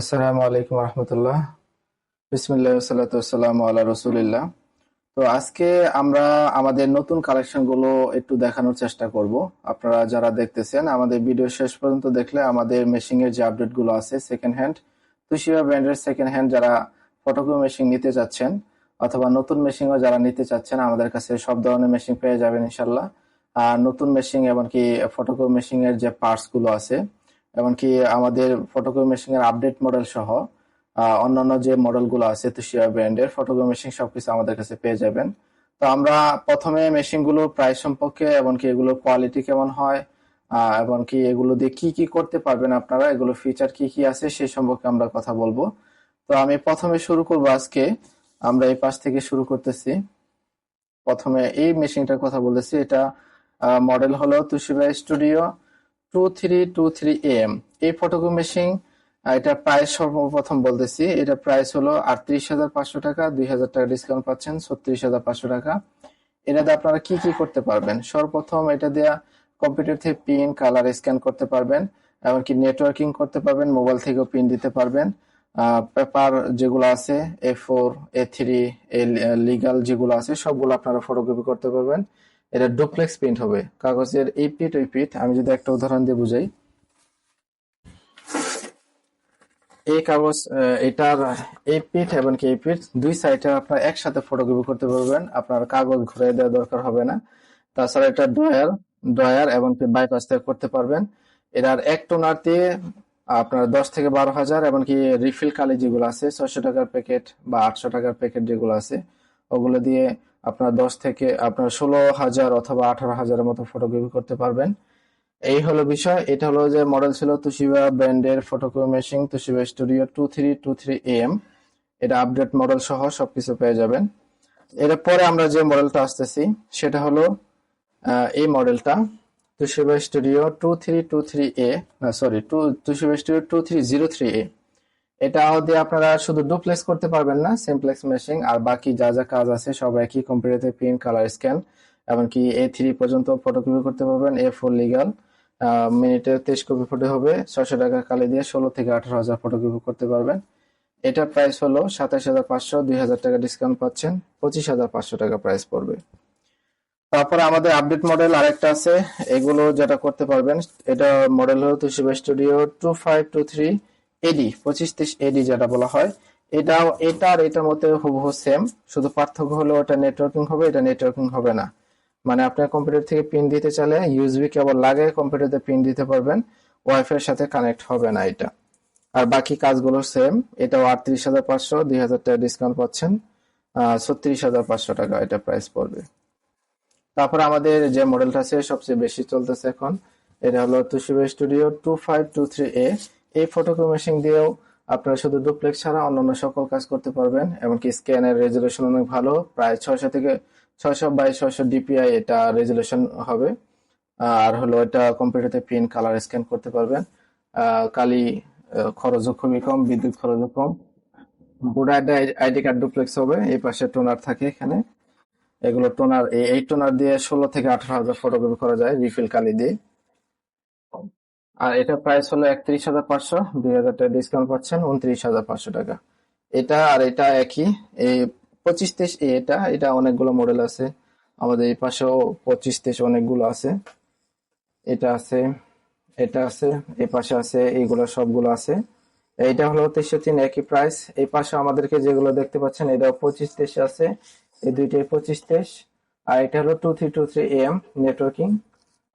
আসসালামু আলাইকুম রহমতুল্লাহ। বিসমিল্লাহ সাল্লাতাম আল্লাহ রসুলিল্লাহ। তো আজকে আমরা আমাদের নতুন কালেকশনগুলো একটু দেখানোর চেষ্টা করব। আপনারা যারা দেখতেছেন, আমাদের ভিডিও শেষ পর্যন্ত দেখলে আমাদের মেশিং এর যে আপডেটগুলো আছে সেকেন্ড হ্যান্ড তুষিয়া ব্র্যান্ডের সেকেন্ড হ্যান্ড যারা ফটোকপি মেশিন নিতে চাচ্ছেন অথবা নতুন মেশিনও যারা নিতে চাচ্ছেন, আমাদের কাছে সব ধরনের মেশিন পেয়ে যাবেন ইনশাল্লাহ আর নতুন মেশিন এমনকি ফটোকপি মেশিন এর যে পার্টসগুলো আছে এমনকি আমাদের ফটোকপি মেশিন এর আপডেট মডেল সহ অন্যান্য যে মডেলগুলো আছে তুষিয়া ব্র্যান্ডের ফটোকপি মেশিন সবকিছু আমাদের কাছে পেয়ে যাবেন। তো আমরা প্রথমে মেশিনগুলো প্রাইস সম্পর্কে, এমনকি এগুলোর কোয়ালিটি কেমন হয় এমনকি এগুলো দিয়ে কি কি করতে পারবেন আপনারা, এগুলো ফিচার কি কি আছে সেই সম্পর্কে আমরা কথা বলব। তো আমি প্রথমে শুরু করব আজকে। আমরা এই পাশ থেকে শুরু করতেছি। প্রথমে এই মেশিনটার কথা বলতেছি। এটা মডেল হলো Toshiba studio two three two three M এই ফটোকপি মেশিন এটা প্রাইস সর্বপ্রথম বলতেছি। এটা প্রাইস হলো আটত্রিশ হাজার পাঁচশো টাকা, দুই হাজার টাকা ডিসকাউন্ট পাচ্ছেন, ছত্রিশ হাজার পাঁচশো টাকা। এটাতে আপনারা কি কি করতে পারবেন? সর্বপ্রথম এটা দেওয়া কম্পিউটার থেকে পিন কালার স্ক্যান করতে পারবেন, এমনকি নেটওয়ার্কিং করতে পারবেন মোবাইল থেকেও পিন দিতে পারবেন। পেপার যেগুলো আছে A four A three A legal যেগুলো আছে, সবগুলো আপনারা ফটোকপি করতে পারবেন। এটা ডুপ্লেক্স প্রিন্ট হবে। কাগজের এই পিট ওই পিট আমি যদি একটা উদাহরণ দিয়ে বুঝাই। এই কাগজ এটার এই পিঠ এবং এই পিঠ দুই সাইডে আপনার একসাথে ফটোকপি করতে পারবেন। আপনার কাগজ ঘুরে দেওয়া দরকার হবে না। তাছাড়া এটা ড্রয়ার ড্রয়ার এবং বাইপাস থেকে করতে পারবেন। এটার এক টোনার দিয়ে আপনার দশ থেকে বারো হাজার এমনকি রিফিল কালি যেগুলো আছে, ছয়শো টাকার প্যাকেট বা আটশো টাকার প্যাকেট যেগুলো আছে, ওগুলো দিয়ে আপনার দশ থেকে, আপনার ষোলো হাজার অথবা আঠারো হাজারের মতো ফটোকপি করতে পারবেন। এই হলো বিষয়। এটা হলো যে মডেল ছিল তুশিবা ব্র্যান্ডের photocopy machine Toshiba studio two three two three M এটা আপডেট মডেল সহ সবকিছু পেয়ে যাবেন। এর পরে আমরা যে মডেলটা আসতেছি, সেটা হলো এই মডেলটা Toshiba studio two three two three A sorry two Toshiba studio two three zero three A এটা দিয়ে আপনারা শুধু ডুপ্লেক্স করতে পারবেন না সিমপ্লেক্স মেশিন আর বাকি যা যা কাজ আছে সব একই কম্পিউটারে প্রিন্ট কালার স্ক্যান এমনকি এ থ্রি পর্যন্ত ফটোকপি করতে পারবেন এ ফোর লিগাল মিনিটে তেইশ কপি ফটো হবে, ছয়শো টাকা কালি দিয়ে ষোলো থেকে আঠারো হাজার ফটোকপি করতে পারবেন। এটা প্রাইস হলো সাতাশ হাজার পাঁচশো, দুই হাজার টাকা ডিসকাউন্ট পাচ্ছেন, পঁচিশ হাজার পাঁচশো টাকা প্রাইস পড়বে। তারপরে আমাদের আপডেট মডেল আরেকটা আছে, এগুলো যেটা করতে পারবেন, এটা মডেল হলো Toshiba studio two five two three AD, পঁচিশ তিরিশ এডি যেটা বলা হয়। এটাও, এটা আর এটার মধ্যে হুবহু সেম শুধু পার্থক্য হলো ওটা নেটওয়ার্কিং হবে, এটা নেটওয়ার্কিং হবে না। মানে আপনার কম্পিউটার থেকে পিন দিতে চাইলে ইউএসবি কেবল লাগে কম্পিউটারে পিন দিতে পারবেন ওয়াইফাই এর সাথে কানেক্ট হবে না এটা। আর বাকি কাজগুলো সেম এটাও আটত্রিশ হাজার পাঁচশো, দুই হাজার টাকা ডিসকাউন্ট পাচ্ছেন। ছত্রিশ হাজার পাঁচশো টাকা এটা প্রাইস পড়বে। তারপর আমাদের যে মডেলটা আছে, সবচেয়ে বেশি চলতেছে এখন, এটা হলো Toshiba studio two five two three A এই ফটোকপি মেশিন দিয়েও আপনারা শুধু ডুপ্লেক্স ছাড়া অন্যান্য সকল কাজ করতে পারবেন, এমনকি স্ক্যানের রেজলিউশন অনেক ভালো। প্রায় ছয়শো থেকে ছয়শো বাই ছয়শো ডিপিআই এটা রেজুলেশন হবে। আর হলো এটা কম্পিউটারতে প্রিন্ট কালার স্ক্যান করতে পারবেন। কালি খরচও খুবই কম, বিদ্যুৎ খরচও কম। পুরো আইডি কার্ড ডুপ্লেক্স হবে, এই পাশে টোনার থাকে এখানে। এগুলো টোনার এই টোনার দিয়ে ষোলো থেকে আঠারো হাজার ফটোকপি করা যায় রিফিল কালি দিয়ে। আর এটা প্রাইস হলো একত্রিশ হাজার পাঁচশো, দুই হাজার টাকা ডিসকাউন্ট পাচ্ছেন, উনত্রিশ হাজার পাঁচশো টাকা। এটা আর এটা একই, এই পঁচিশ তেইশ এটা এটা অনেকগুলো মডেল আছে। আমাদের এই পাশেও পঁচিশ তেইশ অনেকগুলো আছে। এটা আছে এটা আছে, এই পাশে আছে, এইগুলো সবগুলো আছে। এইটা হলো তেইশশো তিন, একই প্রাইস এই পাশে আমাদেরকে যেগুলো দেখতে পাচ্ছেন, এটাও পঁচিশ তেইশ আছে। এই দুইটাই পঁচিশ তেইশ। আর এটা হলো two three two three M networking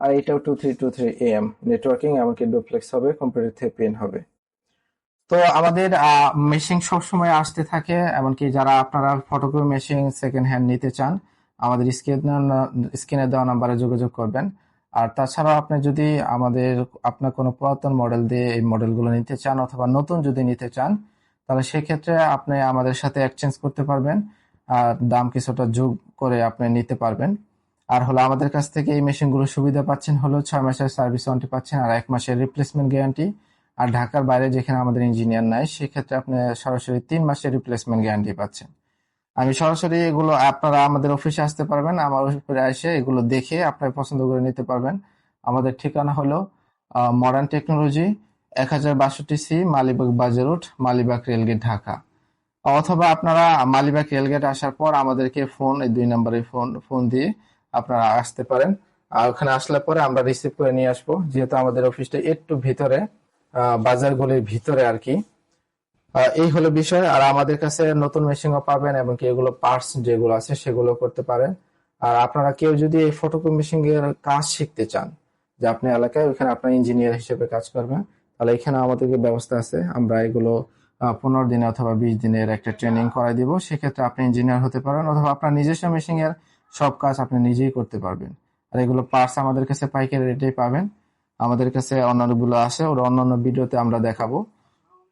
আর এটাও two three two three M networking এমনকি ডুপ্লেক্স হবে কম্পিউটার থেকে পেন হবে। তো আমাদের মেশিন সবসময় আসতে থাকে, এমনকি যারা আপনারা ফটোকপি মেশিন সেকেন্ড হ্যান্ড নিতে চান, আমাদের স্ক্রিন স্ক্রিনে দেওয়া নাম্বারে যোগাযোগ করবেন। আর তাছাড়াও আপনি যদি আমাদের, আপনার কোনো পুরাতন মডেল দিয়ে এই মডেলগুলো নিতে চান, অথবা নতুন যদি নিতে চান, তাহলে সেক্ষেত্রে আপনি আমাদের সাথে এক্সচেঞ্জ করতে পারবেন। আর দাম কিছুটা যোগ করে আপনি নিতে পারবেন। আর হলো আমাদের কাছ থেকে এই মেশিনগুলো সুবিধা পাচ্ছেন হলো ছয় মাসের সার্ভিস ওয়ারেন্টি পাচ্ছেন আর এক মাসের রিপ্লেসমেন্ট গ্যারান্টি আর ঢাকার বাইরে যেখানে আমাদের ইঞ্জিনিয়ার নাই, সেক্ষেত্রে আপনি সরাসরি তিন মাসের রিপ্লেসমেন্ট গ্যারান্টি পাচ্ছেন। আমি সরাসরি এগুলো আপনারা আমাদের অফিসে আসতে পারবেন, আমার অফিসে এসে এগুলো দেখে আপনার পছন্দ করে নিতে পারবেন। আমাদের ঠিকানা হলো মডার্ন টেকনোলজি এক হাজার বাষট্টি সি মালিবাগ বাজার রোড, মালিবাগ রেলগেট ঢাকা। অথবা আপনারা মালিবাগ রেলগেট আসার পর আমাদেরকে ফোন এই দুই নম্বরে ফোন ফোন দিয়ে আপনারা আসতে পারেন। আর ওখানে আসলে পরে আমরা রিসিভ করে নিয়ে আসব। যেহেতু আমাদের অফিসটা একটু ভিতরে বাজারগুলির ভিতরে আর কি। এই হলো বিষয়। আর আমাদের কাছে নতুন মেশিনও পাবেন এবং কি এগুলো পার্টস যেগুলো আছে সেগুলো করতে পারেন। আর আপনারা কেউ যদি এই ফটোকপি মেশিন এর কাজ শিখতে চান, যে আপনি এলাকায় ওইখানে আপনার ইঞ্জিনিয়ার হিসেবে কাজ করবেন, তাহলে এখানে আমাদের ব্যবস্থা আছে। আমরা এগুলো পনেরো দিনে অথবা বিশ দিনের একটা ট্রেনিং করাই দিব। সেক্ষেত্রে আপনি ইঞ্জিনিয়ার হতে পারেন অথবা আপনার নিজস্ব মেশিন এর সব কাজ আপনি নিজেই করতে পারবেন। আর এগুলো পার্টস আমাদের কাছে পাইকারি রেটেই পাবেন। আমাদের কাছে অন্যান্যগুলো আছে, ওর অন্যান্য ভিডিওতে আমরা দেখাবো।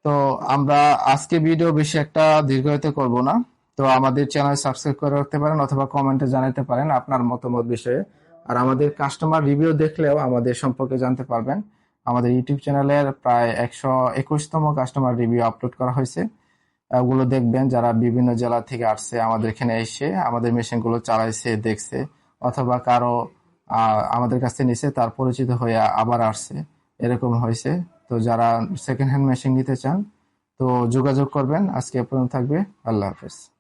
তো আমরা আজকে ভিডিও বেশি একটা দীর্ঘায়িত করব না। তো আমাদের চ্যানেল সাবস্ক্রাইব করে রাখতে পারেন অথবা কমেন্টে জানাতে পারেন আপনার মতামত বিষয়ে। আর আমাদের কাস্টমার রিভিউ দেখলেও আমাদের সম্পর্কে জানতে পারবেন। আমাদের ইউটিউব চ্যানেলের প্রায় একশো একুশতম কাস্টমার রিভিউ আপলোড করা হয়েছে। ওগুলো দেখবেন, যারা বিভিন্ন জেলা থেকে আসছে আমাদের এখানে এসে, আমাদের মেশিনগুলো চালাইছে, দেখছে, অথবা কারও আমাদের কাছে নিছে, তার পরিচিত হয়ে আবার আসছে। এরকম হয়েছে। তো যারা সেকেন্ড হ্যান্ড মেশিন নিতে চান, তো যোগাযোগ করবেন। আজকে পর্যন্ত থাকবে। আল্লাহ হাফেজ।